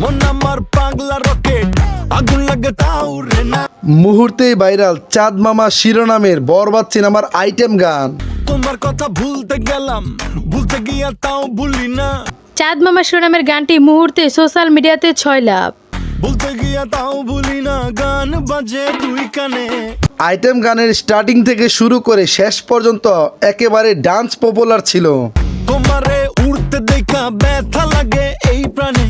মন আমার পাগলা রকেট আগুন লাগে তাও রে না। মুহূর্তেই ভাইরাল চাঁদ মামা শিরোনামের বরবাদ সিনেমার আইটেম গান। তোমার কথা ভুলতে গেলাম ভুলতে গিয়া তাও ভুলি না। চাঁদ মামা শিরোনামের গানটি মুহূর্তে সোশ্যাল মিডিয়াতে ছয় লাভ। ভুলতে গিয়া তাও ভুলি না গান বাজে দুই কানে। আইটেম গানের স্টার্টিং থেকে শুরু করে শেষ পর্যন্ত একেবারে ডান্স পপুলার ছিল। তোমারে উড়তে দেখা ব্যথা লাগে এই প্রাণে।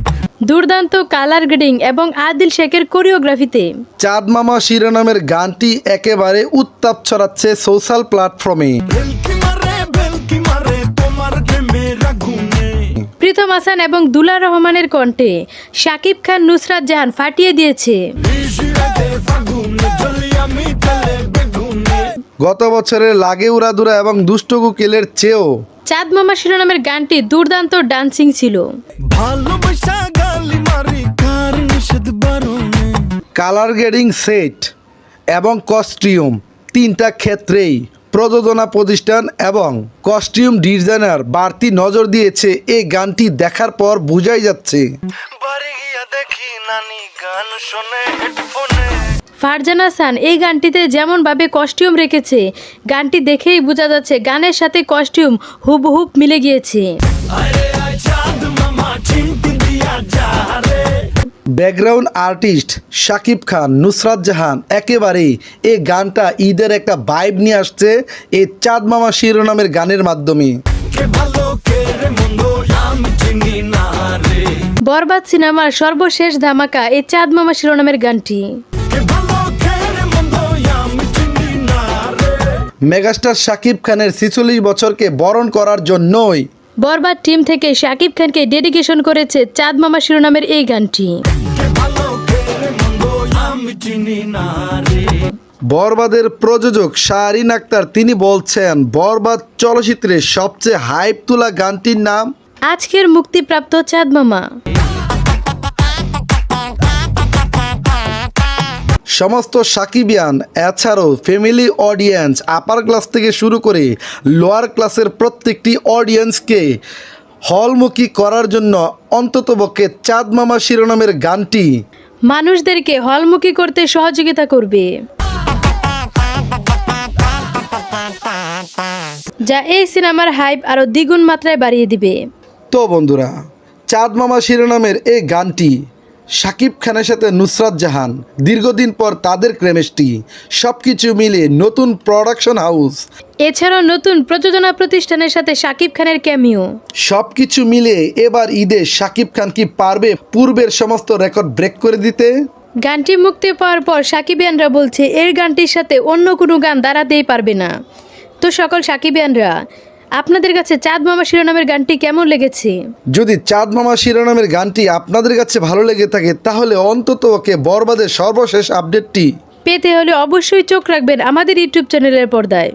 দুর্দান্ত কালার গ্রেডিং এবং আদিল শেখের কোরিওগ্রাফিতে চাঁদ মামা শিরোনামের গানটি একেবারে উত্তাপ ছড়াচ্ছে সোশ্যাল প্ল্যাটফর্মে প্রীতম হাসান এবং দুলা রহমানের কণ্ঠে শাকিব খান নুসরাত জাহান ফাটিয়ে দিয়েছে। গত বছরের লাগে উড়াদুরা এবং দুষ্টু কুকিলের চেয়েও চাঁদ মামা শিরোনামের গানটি দুর্দান্ত ডান্সিং ছিল। ভালোবাসা কালার গ্রেডিং সেট এবং কস্টিউম তিনটা ক্ষেত্রেই প্রযোজনা প্রতিষ্ঠান এবং কস্টিউম ডিজাইনার বাড়তি নজর দিয়েছে এই গানটি দেখার পর বোঝাই যাচ্ছে। ফারজান হাসান এই গানটিতে যেমনভাবে কস্টিউম রেখেছে গানটি দেখেই বোঝা যাচ্ছে গানের সাথে কস্টিউম হুবহুব মিলে গিয়েছে। ব্যাকগ্রাউন্ড আর্টিস্ট শাকিব খান নুসরাত জাহান একেবারেই এই গানটা ঈদের একটা ভাইব নিয়ে আসছে এই চাঁদ মামা শিরোনামের গানের মাধ্যমে। বরবাদ সিনেমার সর্বশেষ ধামাকা এই চাঁদ মামা শিরোনামের গানটি। মেগাস্টার শাকিব খানের ছিচল্লিশ বছরকে বরণ করার জন্যই বরবাদ টিম থেকে শাকিব খানকে ডেডিকেশন করেছে চাঁদ মামা শিরোনামের এই গানটি। বরবাদের প্রযোজক শাহরিন আক্তার তিনি বলছেন বরবাদ চলচ্চিত্রের সবচেয়ে হাইপ তোলা গানটির নাম? আজকের মুক্তিপ্রাপ্ত চাঁদ মামা। সমস্ত সাকিবিয়ান এছাড়াও ফ্যামিলি অডিয়েন্স আপার ক্লাস থেকে শুরু করে লোয়ার ক্লাসের প্রত্যেকটি অডিয়েন্সকে হলমুখী করার জন্য অন্ততপক্ষে চাঁদ মামা শিরোনামের গানটি মানুষদেরকে হলমুখী করতে সহযোগিতা করবে। যা এই সিনেমার হাইপ আরও দ্বিগুণ মাত্রায় বাড়িয়ে দিবে। তো বন্ধুরা চাঁদ মামা শিরোনামের এই গানটি শাকিব খানের সাথে নুসরাত জাহান দীর্ঘদিন পর তাদের ক্রেমেস্টি সব কিছু মিলে নতুন প্রোডাকশন হাউস এছাড়াও নতুন প্রযোজনা প্রতিষ্ঠানের সাথে শাকিব খানের ক্যামিও সব কিছু মিলে এবার ঈদে শাকিব খান কি পারবে পূর্বের সমস্ত রেকর্ড ব্রেক করে দিতে? গানটি মুক্তি পাওয়ার পর সাকিবিয়ানরা বলছে এর গানটির সাথে অন্য কোনো গান দাঁড়াতেই পারবে না। তো সকল সাকিবিয়ানরা আপনাদের কাছে চাঁদ মামা শিরোনামের গানটি কেমন লেগেছে? যদি চাঁদ মামা শিরোনামের গানটি আপনাদের কাছে ভালো লেগে থাকে তাহলে অন্তত ওকে বরবাদের সর্বশেষ আপডেটটি পেতে হলে অবশ্যই চোখ রাখবেন আমাদের ইউটিউব চ্যানেলের পর্দায়।